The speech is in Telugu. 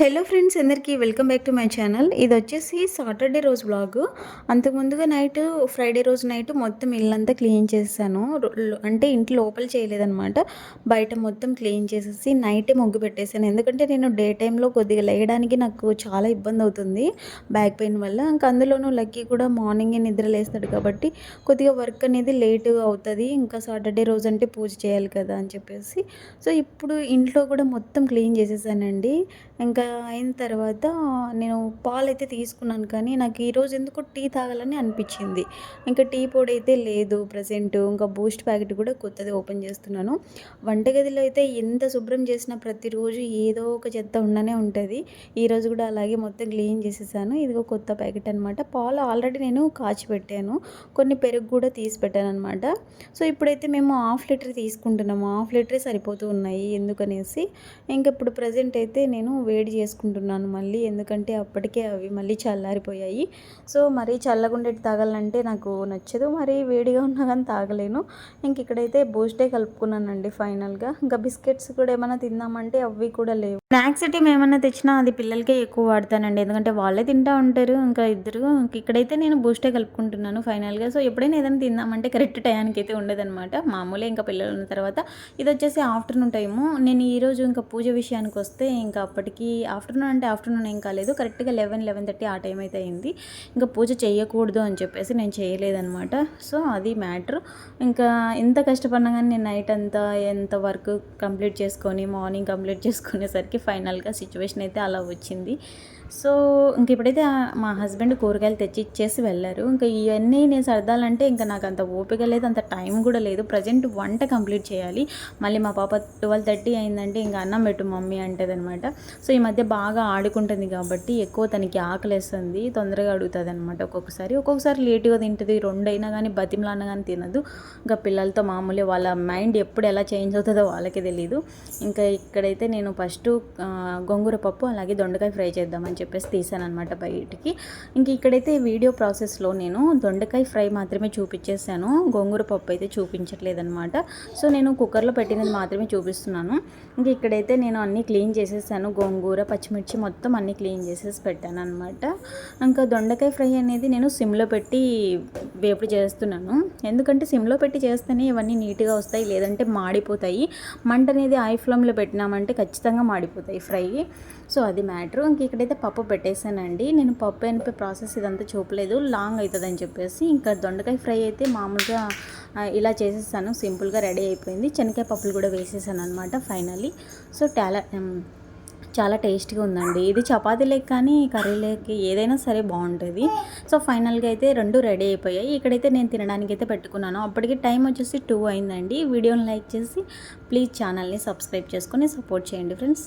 హలో ఫ్రెండ్స్ అందరికీ welcome back to my channel. ఇది వచ్చేసి సాటర్డే రోజు బ్లాగ్ అంతకుముందుగా నైట్ ఫ్రైడే రోజు నైట్ మొత్తం ఇల్లంతా క్లీన్ చేశాను. అంటే ఇంటి లోపల చేయలేదన్నమాట. బయట మొత్తం క్లీన్ చేసేసి నైటే ముగ్గు పెట్టేశాను. ఎందుకంటే నేను డే టైంలో కొద్దిగా లేయడానికి నాకు చాలా ఇబ్బంది అవుతుంది. బ్యాక్ పెయిన్ వల్ల. ఇంకా అందులోనూ లక్కీ కూడా మార్నింగే నిద్ర లేస్తాడు కాబట్టి కొద్దిగా వర్క్ అనేది లేట్ అవుతుంది. ఇంకా సాటర్డే రోజు అంటే పూజ చేయాలి కదా అని చెప్పేసి. సో ఇప్పుడు ఇంట్లో కూడా మొత్తం క్లీన్ చేసేసానండి. ఇంకా అయిన తర్వాత నేను పాలు అయితే తీసుకున్నాను కానీ నాకు ఈరోజు ఎందుకు టీ తాగాలని అనిపించింది. ఇంకా టీ పొడి అయితే లేదు ప్రజెంట్. ఇంకా బూస్ట్ ప్యాకెట్ కూడా కొత్తది ఓపెన్ చేస్తున్నాను. వంటగదిలో అయితే ఎంత శుభ్రం చేసినా ప్రతిరోజు ఏదో ఒక చెత్త ఉండనే ఉంటుంది. ఈరోజు కూడా అలాగే మొత్తం క్లీన్ చేసేసాను. ఇదిగో కొత్త ప్యాకెట్ అనమాట పాలు ఆల్రెడీ నేను కాచి పెట్టాను. కొన్ని పెరుగు కూడా తీసి పెట్టాను అనమాట సో ఇప్పుడైతే మేము హాఫ్ లీటర్ తీసుకుంటున్నాము. హాఫ్ లీటరే సరిపోతూ ఉన్నాయి ఎందుకనేసి. ఇంకా ఇప్పుడు ప్రజెంట్ అయితే నేను వేడి చేసుకుంటున్నాను మళ్ళీ. ఎందుకంటే అప్పటికే అవి మళ్ళీ చల్లారిపోయాయి. సో మరీ చల్లగుండేటి తాగాలంటే నాకు నచ్చదు. మరి వేడిగా ఉన్నా కానీ తాగలేను. ఇంక ఇక్కడైతే బూస్టే కలుపుకున్నానండి ఫైనల్గా. ఇంకా బిస్కెట్స్ కూడా ఏమైనా తిందామంటే అవి కూడా లేవు. స్నాక్స్ ఐటమ్ ఏమైనా తెచ్చినా అది పిల్లలకే ఎక్కువ వాడతానండి. ఎందుకంటే వాళ్ళే తింటా ఉంటారు. ఇంకా ఇద్దరు ఇంక ఇక్కడైతే నేను బూస్టే కలుపుకుంటున్నాను ఫైనల్గా. సో ఎప్పుడైనా ఏదైనా తిందామంటే కరెక్ట్ టైంకి అయితే ఉండదనమాట మామూలే ఇంకా పిల్లలు ఉన్న తర్వాత. ఇది వచ్చేసి ఆఫ్టర్నూన్ టైము. నేను ఈరోజు ఇంకా పూజ విషయానికి వస్తే ఇంకా అప్పటికి ఆఫ్టర్నూన్ అంటే ఆఫ్టర్నూన్ ఏం కాలేదు. కరెక్ట్గా లెవెన్ లెవెన్ థర్టీ ఆ టైం అయితే అయింది. ఇంకా పూజ చేయకూడదు అని చెప్పేసి నేను చేయలేదనమాట సో అది మ్యాటర్. ఇంకా ఎంత కష్టపడినా కానీ నేను నైట్ అంతా ఎంత వర్క్ కంప్లీట్ చేసుకొని మార్నింగ్ కంప్లీట్ చేసుకునేసరికి ఫైనల్గా సిచ్యువేషన్ అయితే అలా వచ్చింది. సో ఇంక ఇప్పుడైతే మా హస్బెండ్ కూరగాయలు తెచ్చి ఇచ్చేసి వెళ్ళారు. ఇంకా ఇవన్నీ నేను సర్దాలంటే ఇంకా నాకు అంత ఓపిక లేదు అంత టైం కూడా లేదు. ప్రజెంట్ వంట కంప్లీట్ చేయాలి. మళ్ళీ మా పాప ట్వెల్వ్ థర్టీ అయిందంటే ఇంకా అన్నం పెట్టు మమ్మీ అంటదనమాట సో ఈ మధ్య బాగా ఆడుకుంటుంది కాబట్టి ఎక్కువ తనకి ఆకలేస్తుంది తొందరగా అడుగుతుంది అనమాట ఒక్కొక్కసారి. ఒక్కొక్కసారి లేటుగా తింటుంది రెండైనా కానీ బతిమలాన్న కానీ తినదు. ఇంకా పిల్లలతో మామూలే వాళ్ళ మైండ్ ఎప్పుడు ఎలా చేంజ్ అవుతుందో వాళ్ళకే తెలియదు ఇంకా ఇక్కడైతే నేను ఫస్ట్ గోంగూర పప్పు అలాగే దొండకాయ ఫ్రై చేద్దామని చెప్పేసి తీసాను అనమాట బయటికి. ఇంక ఇక్కడైతే వీడియో ప్రాసెస్లో నేను దొండకాయ ఫ్రై మాత్రమే చూపించేసాను గోంగూర పప్పు అయితే చూపించట్లేదనమాట సో నేను కుక్కర్లో పెట్టినది మాత్రమే చూపిస్తున్నాను. ఇంక ఇక్కడైతే నేను అన్నీ క్లీన్ చేసేసాను గోంగూర. పచ్చిమిర్చి మొత్తం అన్నీ క్లీన్ చేసేసి పెట్టాను అనమాట ఇంకా దొండకాయ ఫ్రై అనేది నేను సిమ్లో పెట్టి వేపుడు చేస్తున్నాను. ఎందుకంటే సిమ్లో పెట్టి చేస్తేనే ఇవన్నీ నీట్గా వస్తాయి లేదంటే మాడిపోతాయి. మంట అనేది ఐ ఫ్లేమ్లో పెట్టినామంటే ఖచ్చితంగా మాడిపోతాయి ఫ్రై. సో అది మ్యాటర్. ఇంక ఇక్కడైతే పప్పు పెట్టేశానండి నేను పప్పు ఎనిపే ప్రాసెస్ ఇదంతా చూపలేదు. లాంగ్ అవుతుందని చెప్పేసి ఇంకా దొండకాయ ఫ్రై అయితే మామూలుగా ఇలా చేసేసాను. సింపుల్గా రెడీ అయిపోయింది. శనగకాయ పప్పులు కూడా వేసేసాను అనమాట ఫైనల్లీ. సో టాలెంట్ చాలా టేస్ట్గా ఉందండి. ఇది చపాతీ లేక కానీ కర్రీ లేక ఏదైనా సరే బాగుంటుంది. సో ఫైనల్గా అయితే రెండు రెడీ అయిపోయాయి. ఇక్కడైతే నేను తినడానికి అయితే పెట్టుకున్నాను. అప్పటికి టైం వచ్చేసి టూ అయిందండి. వీడియోని లైక్ చేసి ప్లీజ్ ఛానల్ని సబ్స్క్రైబ్ చేసుకొని సపోర్ట్ చేయండి ఫ్రెండ్స్.